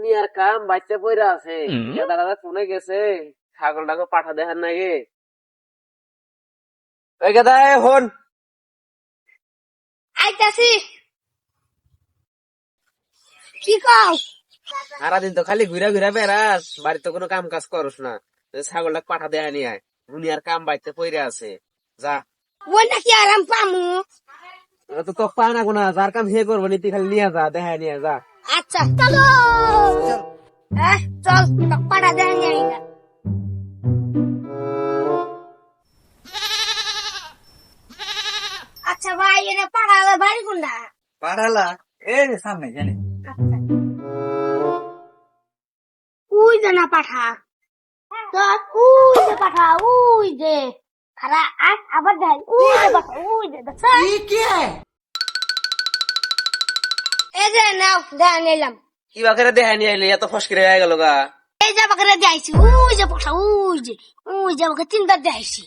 দুনিয়ার কাম বাচ্চা পয়রা আছে। দাদা শুনে গেছে? ছাগলটাকে পাঠা দেখার নাকি ওই গাদা হন। আইতাছি। কি কও? সারাদিন তো খালি ঘুরা ঘুরা বেড়াস বাড়িতে কোনো কাম কাজ করস না। এই ছাগলটাকে পাঠা দেখা নিয়ে আয়। দুনিয়ার কাম বাড়িতে পয়রা আছে। যা। ওই নাকি আরাম পামু? তো তোক পায় না কোনা যার কাম হে করব নি খালি নিয়ে যা দেখা নিয়ে যা। আচ্ছা চলো। হ্যাঁ চল পাড়া দেন যাই না আচ্ছা ভাই এনে পাড়া বাড়ি কোনটা? পাড়ালা এই সামনে জানি। আচ্ছা। উই যে না পাঠা। উই যে পাঠা উই যে। খারা আজ আবার দেখ উই যে পাঠা উই যে দেখছ? যে নাও দেখ নিলাম কি বাকেরে দেখা নিয়ে আইলি এত ফসকিরে হয়ে গেল গা এই যে বাকরে দেখাইছি উই যে পাঠা উই যে উই যে আমাকে তিনবার দেখাইছি